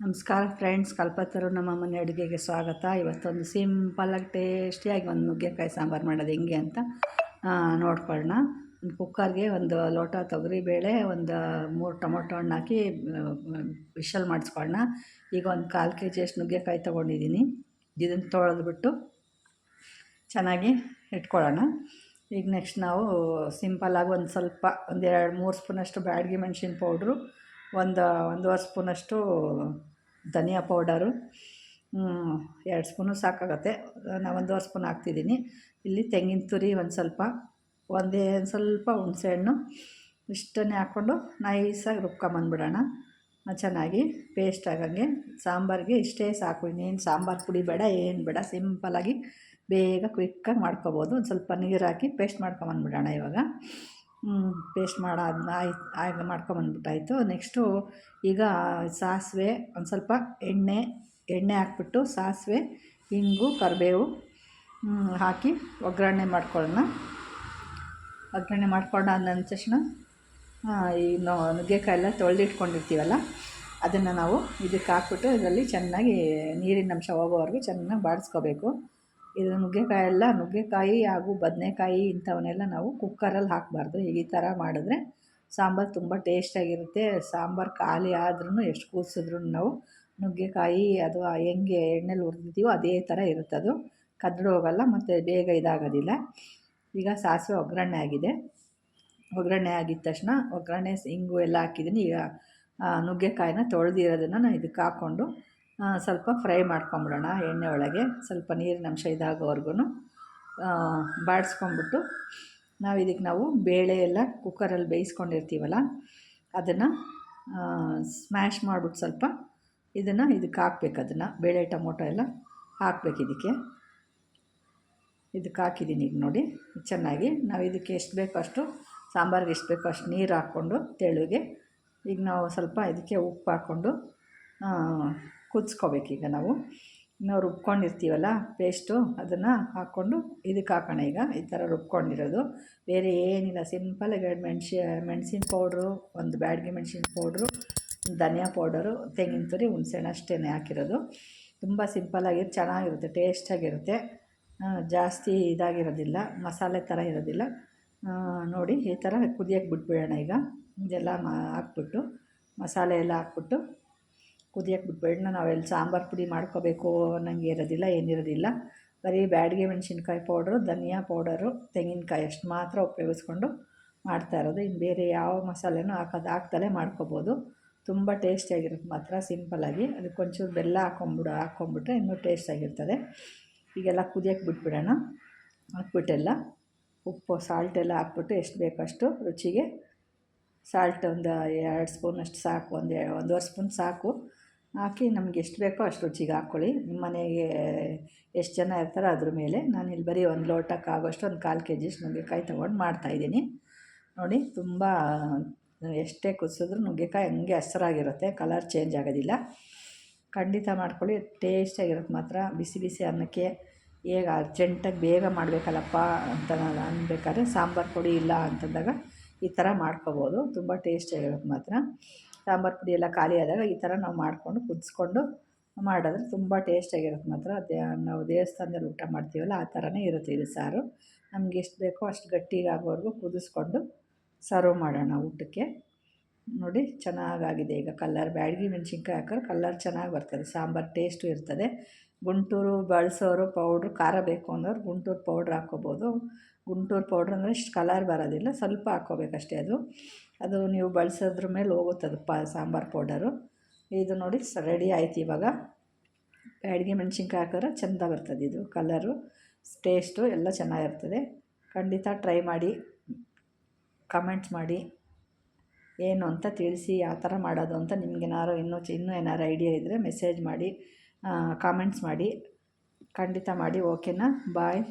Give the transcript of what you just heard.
ನಮಸ್ಕಾರ ಫ್ರೆಂಡ್ಸ್, ಕಲ್ಪತರು ನಮ್ಮ ಮನೆ ಅಡುಗೆಗೆ ಸ್ವಾಗತ. ಇವತ್ತೊಂದು ಸಿಂಪಲ್ಲಾಗಿ ಟೇಸ್ಟಿಯಾಗಿ ಒಂದು ನುಗ್ಗೆಕಾಯಿ ಸಾಂಬಾರು ಮಾಡೋದು ಹೆಂಗೆ ಅಂತ ನೋಡ್ಕೊಳ್ಳೋಣ. ಒಂದು ಕುಕ್ಕರ್ಗೆ ಒಂದು ಲೋಟ ತೊಗರಿಬೇಳೆ ಒಂದು ಮೂರು ಟೊಮೊಟೊ ಹಣ್ಣು ಹಾಕಿ ವಿಶಲ್ ಮಾಡಿಸ್ಕೊಳ್ಳೋಣ. ಈಗ ಒಂದು ಕಾಲು ಕೆ ಜಿಯಷ್ಟು ನುಗ್ಗೆಕಾಯಿ ತೊಗೊಂಡಿದ್ದೀನಿ. ಇದನ್ನು ತೊಳೆದ್ಬಿಟ್ಟು ಚೆನ್ನಾಗಿ ಇಟ್ಕೊಳ್ಳೋಣ. ಈಗ ನೆಕ್ಸ್ಟ್ ನಾವು ಸಿಂಪಲ್ಲಾಗಿ ಒಂದು ಸ್ವಲ್ಪ ಒಂದು ಎರಡು ಮೂರು ಸ್ಪೂನಷ್ಟು ಬ್ಯಾಡಗಿ ಮೆಣಸಿನ ಪೌಡ್ರು ಒಂದು, ಒಂದೂವರೆ ಸ್ಪೂನಷ್ಟು ಧನಿಯಾ ಪೌಡರು ಎರಡು ಸ್ಪೂನು ಸಾಕಾಗತ್ತೆ. ನಾನು ಒಂದೂವರೆ ಸ್ಪೂನ್ ಹಾಕ್ತಿದ್ದೀನಿ. ಇಲ್ಲಿ ತೆಂಗಿನ ತುರಿ ಒಂದು ಸ್ವಲ್ಪ, ಒಂದೇ, ಒಂದು ಸ್ವಲ್ಪ ಹುಣಸೆಹಣ್ಣು ಇಷ್ಟನ್ನೇ ಹಾಕ್ಕೊಂಡು ನೈಸಾಗಿ ರುಬ್ಕೊಂಬಂದ್ಬಿಡೋಣ. ಚೆನ್ನಾಗಿ ಪೇಸ್ಟ್ ಆಗಂಗೆ. ಸಾಂಬಾರಿಗೆ ಇಷ್ಟೇ ಸಾಕು. ಇನ್ನೇನು ಸಾಂಬಾರು ಪುಡಿ ಬೇಡ, ಏನು ಬೇಡ. ಸಿಂಪಲಾಗಿ ಬೇಗ ಕ್ವಿಕ್ಕಾಗಿ ಮಾಡ್ಕೊಬೋದು. ಒಂದು ಸ್ವಲ್ಪ ನೀರು ಹಾಕಿ ಪೇಸ್ಟ್ ಮಾಡ್ಕೊಂಬಂದ್ಬಿಡೋಣ ಇವಾಗ. ಪೇಸ್ಟ್ ಮಾಡಾದ್ನ ಆಯ್ತು ಆಗ ಮಾಡ್ಕೊಂಬಂದ್ಬಿಟ್ಟಾಯಿತು. ನೆಕ್ಸ್ಟು ಈಗ ಸಾಸಿವೆ ಒಂದು ಸ್ವಲ್ಪ ಎಣ್ಣೆ ಎಣ್ಣೆ ಹಾಕ್ಬಿಟ್ಟು ಸಾಸಿವೆ, ಇಂಗು, ಕರಿಬೇವು ಹಾಕಿ ಒಗ್ಗರಣೆ ಮಾಡ್ಕೊಳ್ಳೋಣ. ಒಗ್ಗರಣೆ ಮಾಡ್ಕೊಂಡಾದ ತಕ್ಷಣ ಈ ನುಗ್ಗೆಕಾಯಿ ಎಲ್ಲ ತೊಳೆದಿಟ್ಕೊಂಡಿರ್ತೀವಲ್ಲ, ಅದನ್ನು ನಾವು ಇದಕ್ಕೆ ಹಾಕ್ಬಿಟ್ಟು ಇದರಲ್ಲಿ ಚೆನ್ನಾಗಿ ನೀರಿನ ಅಂಶ ಹೋಗೋವರೆಗೂ ಚೆನ್ನಾಗಿ ಬಾಡಿಸ್ಕೋಬೇಕು. ಇದು ನುಗ್ಗೆಕಾಯಿ ಎಲ್ಲ ನುಗ್ಗೆಕಾಯಿ ಹಾಗೂ ಬದನೆಕಾಯಿ ಇಂಥವನ್ನೆಲ್ಲ ನಾವು ಕುಕ್ಕರಲ್ಲಿ ಹಾಕಬಾರ್ದು. ಈ ಥರ ಮಾಡಿದ್ರೆ ಸಾಂಬಾರು ತುಂಬ ಟೇಸ್ಟಾಗಿರುತ್ತೆ. ಸಾಂಬಾರು ಖಾಲಿ ಆದ್ರೂ ಎಷ್ಟು ಕೂಸಿದ್ರು ನಾವು ನುಗ್ಗೆಕಾಯಿ ಅದು ಹೆಂಗೆ ಎಣ್ಣೆಲಿ ಹುರಿದಿದ್ದೀವೋ ಅದೇ ಥರ ಇರುತ್ತೆ ಅದು. ಕದ್ಡು ಹೋಗಲ್ಲ, ಮತ್ತು ಬೇಗ ಇದಾಗೋದಿಲ್ಲ. ಈಗ ಸಾಸಿವೆ ಒಗ್ಗರಣೆ ಆಗಿದೆ. ಒಗ್ಗರಣೆ ಆಗಿದ ತಕ್ಷಣ ಒಗ್ಗರಣೆ ಇಂಗು ಎಲ್ಲ ಹಾಕಿದ್ದೀನಿ. ಈಗ ನುಗ್ಗೆಕಾಯಿನ ತೊಳೆದಿರೋದನ್ನು ನಾನು ಇದಕ್ಕೆ ಹಾಕ್ಕೊಂಡು ಸ್ವಲ್ಪ ಫ್ರೈ ಮಾಡ್ಕೊಂಬಿಡೋಣ ಎಣ್ಣೆ ಒಳಗೆ. ಸ್ವಲ್ಪ ನೀರಿನ ಅಂಶ ಇದಾಗೋವರೆಗೂ ಬಾಡಿಸ್ಕೊಂಬಿಟ್ಟು ನಾವು ಇದಕ್ಕೆ ನಾವು ಬೇಳೆ ಎಲ್ಲ ಕುಕ್ಕರಲ್ಲಿ ಬೇಯಿಸ್ಕೊಂಡಿರ್ತೀವಲ್ಲ, ಅದನ್ನು ಸ್ಮ್ಯಾಶ್ ಮಾಡಿಬಿಟ್ಟು ಸ್ವಲ್ಪ ಇದನ್ನು ಇದಕ್ಕೆ ಹಾಕ್ಬೇಕು ಅದನ್ನು. ಬೇಳೆ ಟೊಮೊಟೊ ಎಲ್ಲ ಹಾಕ್ಬೇಕು ಇದಕ್ಕೆ. ಇದಕ್ಕೆ ಹಾಕಿದ್ದೀನಿ ಈಗ ನೋಡಿ, ಚೆನ್ನಾಗಿ. ನಾವು ಇದಕ್ಕೆ ಎಷ್ಟು ಬೇಕೋ ಅಷ್ಟು, ಸಾಂಬಾರಿಗೆ ಎಷ್ಟು ಬೇಕೋ ಅಷ್ಟು ನೀರು ಹಾಕ್ಕೊಂಡು ತೆಳುಗೆ, ಈಗ ನಾವು ಸ್ವಲ್ಪ ಇದಕ್ಕೆ ಉಪ್ಪು ಹಾಕ್ಕೊಂಡು ಕುದಿಸ್ಕೋಬೇಕೀಗ ನಾವು. ನಾವು ರುಬ್ಕೊಂಡಿರ್ತೀವಲ್ಲ ಪೇಸ್ಟು ಅದನ್ನು ಹಾಕ್ಕೊಂಡು ಇದಕ್ಕೆ ಹಾಕೋಣ ಈಗ. ಈ ಥರ ರುಬ್ಕೊಂಡಿರೋದು. ಬೇರೆ ಏನಿಲ್ಲ ಸಿಂಪಲಾಗಿ ಎರಡು ಮೆಣ್ಸಿ, ಮೆಣಸಿನ ಪೌಡ್ರು ಒಂದು ಬ್ಯಾಡ್ಗೆ ಮೆಣಸಿನ ಪೌಡ್ರು ಧನಿಯಾ ಪೌಡರು ತೆಂಗಿನ ತುರಿ, ಹುಣ್ಸೆಹಣ್ಣು ಅಷ್ಟೇ ಹಾಕಿರೋದು. ತುಂಬ ಸಿಂಪಲಾಗಿ ಚೆನ್ನಾಗಿರುತ್ತೆ ಟೇಸ್ಟಾಗಿರುತ್ತೆ ಜಾಸ್ತಿ ಇದಾಗಿರೋದಿಲ್ಲ, ಮಸಾಲೆ ಥರ ಇರೋದಿಲ್ಲ. ನೋಡಿ, ಈ ಥರ ಕುದಿಯೋಕ್ಕೆ ಬಿಟ್ಬಿಡೋಣ ಈಗ. ಇದೆಲ್ಲ ಮಾ, ಹಾಕ್ಬಿಟ್ಟು, ಮಸಾಲೆ ಎಲ್ಲ ಹಾಕ್ಬಿಟ್ಟು ಕುದಿಯೋಕ್ಕೆ ಬಿಟ್ಬೇಡ ನಾವೆಲ್ಲಿ ಸಾಂಬಾರು ಪುಡಿ ಮಾಡ್ಕೋಬೇಕು ಅನ್ನಂಗೆ ಇರೋದಿಲ್ಲ, ಏನಿರೋದಿಲ್ಲ. ಬರೀ ಬ್ಯಾಡಿಗೆ ಮೆಣಸಿನ್ಕಾಯಿ ಪೌಡ್ರು ಧನಿಯಾ ಪೌಡರು ತೆಂಗಿನಕಾಯಿ ಅಷ್ಟು ಮಾತ್ರ ಉಪಯೋಗಿಸ್ಕೊಂಡು ಮಾಡ್ತಾ ಇರೋದು. ಇನ್ನು ಬೇರೆ ಯಾವ ಮಸಾಲೆನೂ ಹಾಕೋದು ಹಾಕ್ದಲೇ ಮಾಡ್ಕೋಬೋದು. ತುಂಬ ಟೇಸ್ಟಿಯಾಗಿರುತ್ತೆ ಮಾತ್ರ ಸಿಂಪಲಾಗಿ ಅದಕ್ಕೆ ಒಂಚೂರು ಬೆಲ್ಲ ಹಾಕೊಂಬಿಡು ಹಾಕ್ಕೊಂಬಿಟ್ರೆ ಇನ್ನೂ ಟೇಸ್ಟಾಗಿರ್ತದೆ ಈಗೆಲ್ಲ ಕುದಿಯೋಕೆ ಬಿಟ್ಬಿಡೋಣ. ಹಾಕ್ಬಿಟ್ಟೆಲ್ಲ ಉಪ್ಪು ಸಾಲ್ಟ್ ಎಲ್ಲ ಹಾಕ್ಬಿಟ್ಟು ಎಷ್ಟು ಬೇಕಷ್ಟು ರುಚಿಗೆ ಸಾಲ್ಟ್ ಒಂದು ಎರಡು ಸ್ಪೂನಷ್ಟು ಸಾಕು, ಒಂದು ಒಂದೂವರೆ ಸ್ಪೂನ್ ಸಾಕು. ಹಾಕಿ ನಮ್ಗೆ ಎಷ್ಟು ಬೇಕೋ ಅಷ್ಟು ರುಚಿಗೆ ಹಾಕ್ಕೊಳ್ಳಿ. ನಿಮ್ಮ ಮನೆಗೆ ಎಷ್ಟು ಜನ ಇರ್ತಾರೋ ಅದ್ರ ಮೇಲೆ. ನಾನು ಇಲ್ಲಿ ಬರೀ ಒಂದು ಲೋಟಕ್ಕೆ ಆಗೋಷ್ಟು ಒಂದು ಕಾಲು ಕೆ ಜಿಷ್ಟು ನುಗ್ಗೆಕಾಯಿ ತೊಗೊಂಡು ಮಾಡ್ತಾಯಿದ್ದೀನಿ ನೋಡಿ, ತುಂಬ ಎಷ್ಟೇ ಕುದಿಸಿದ್ರು ನುಗ್ಗೆಕಾಯಿ ಹಂಗೆ ಹಸ್ರಾಗಿರುತ್ತೆ. ಕಲರ್ ಚೇಂಜ್ ಆಗೋದಿಲ್ಲ. ಖಂಡಿತ ಮಾಡ್ಕೊಳ್ಳಿ. ಟೇಸ್ಟಾಗಿರುತ್ತೆ ಮಾತ್ರ. ಬಿಸಿ ಬಿಸಿ ಅನ್ನಕ್ಕೆ ಹೇಗೆ ಅರ್ಜೆಂಟಾಗಿ ಬೇಗ ಮಾಡಬೇಕಲ್ಲಪ್ಪ ಅಂತ ನಾನು ಅನ್ಬೇಕಾದ್ರೆ ಸಾಂಬಾರು ಪುಡಿ ಇಲ್ಲ ಅಂತಂದಾಗ ಈ ಥರ ಮಾಡ್ಕೋಬೋದು. ತುಂಬ ಟೇಸ್ಟಿಯಾಗಿರುತ್ತೆ ಮಾತ್ರ. ಸಾಂಬಾರು ಪುಡಿ ಎಲ್ಲ ಖಾಲಿ ಆದಾಗ ಈ ಥರ ನಾವು ಮಾಡಿಕೊಂಡು ಕುದಿಸ್ಕೊಂಡು ಮಾಡಿದ್ರೆ ತುಂಬ ಟೇಸ್ಟಾಗಿರುತ್ತೆ ಮಾತ್ರ. ಅದೇ ನಾವು ದೇವಸ್ಥಾನದಲ್ಲಿ ಊಟ ಮಾಡ್ತೀವಲ್ಲ, ಆ ಥರನೇ ಇರುತ್ತೆ ಇದು ಸಾರು. ನಮ್ಗೆ ಎಷ್ಟು ಬೇಕೋ ಅಷ್ಟು ಗಟ್ಟಿಗಾಗೋವರೆಗೂ ಕುದಿಸ್ಕೊಂಡು ಸರ್ವ್ ಮಾಡೋಣ ಊಟಕ್ಕೆ. ನೋಡಿ, ಚೆನ್ನಾಗಾಗಿದೆ. ಈಗ ಕಲ್ಲರ್ ಬ್ಯಾಡಗಿ ಮೆಣಸಿನ್ಕಾಯಿ ಹಾಕಿದ್ರೆ ಕಲ್ಲರ್ ಚೆನ್ನಾಗಿ ಬರ್ತದೆ. ಸಾಂಬಾರು ಟೇಸ್ಟು ಇರ್ತದೆ. ಗುಂಟೂರು ಬಳಸೋರು ಪೌಡ್ರು ಖಾರ ಬೇಕು ಅನ್ನೋರು ಗುಂಟೂರು ಪೌಡ್ರ್ ಹಾಕ್ಕೋಬೋದು. ಗುಂಟೂರು ಪೌಡ್ರ್ ಅಂದರೆ ಇಷ್ಟು ಕಲರ್ ಬರೋದಿಲ್ಲ, ಸ್ವಲ್ಪ ಹಾಕ್ಕೋಬೇಕಷ್ಟೇ ಅದು. ಅದು ನೀವು ಬಳಸೋದ್ರ ಮೇಲೆ ಹೋಗುತ್ತೆ ಅದು ಪ ಸಾಂಬಾರು ಪೌಡರು. ಇದು ನೋಡಿ ರೆಡಿ ಆಯ್ತು ಇವಾಗ. ಅಡುಗೆ ಮೆಣಸಿನ್ಕಾಯಿ ಹಾಕಿದ್ರೆ ಚೆಂದ ಬರ್ತದೆ ಇದು ಕಲರು ಟೇಸ್ಟು ಎಲ್ಲ ಚೆನ್ನಾಗಿರ್ತದೆ. ಖಂಡಿತ ಟ್ರೈ ಮಾಡಿ ಕಮೆಂಟ್ಸ್ ಮಾಡಿ. ಏನು ಅಂತ ತಿಳಿಸಿ ಯಾವ ಥರ ಮಾಡೋದು ಅಂತ ನಿಮ್ಗೇನಾರು ಇನ್ನೂ ಇನ್ನೂ ಏನಾರು ಐಡಿಯಾ ಇದ್ದರೆ ಮೆಸೇಜ್ ಮಾಡಿ ಕಾಮೆಂಟ್ಸ್ ಮಾಡಿ. ಖಂಡಿತ ಮಾಡಿ ಓಕೆನಾ ಬಾಯ್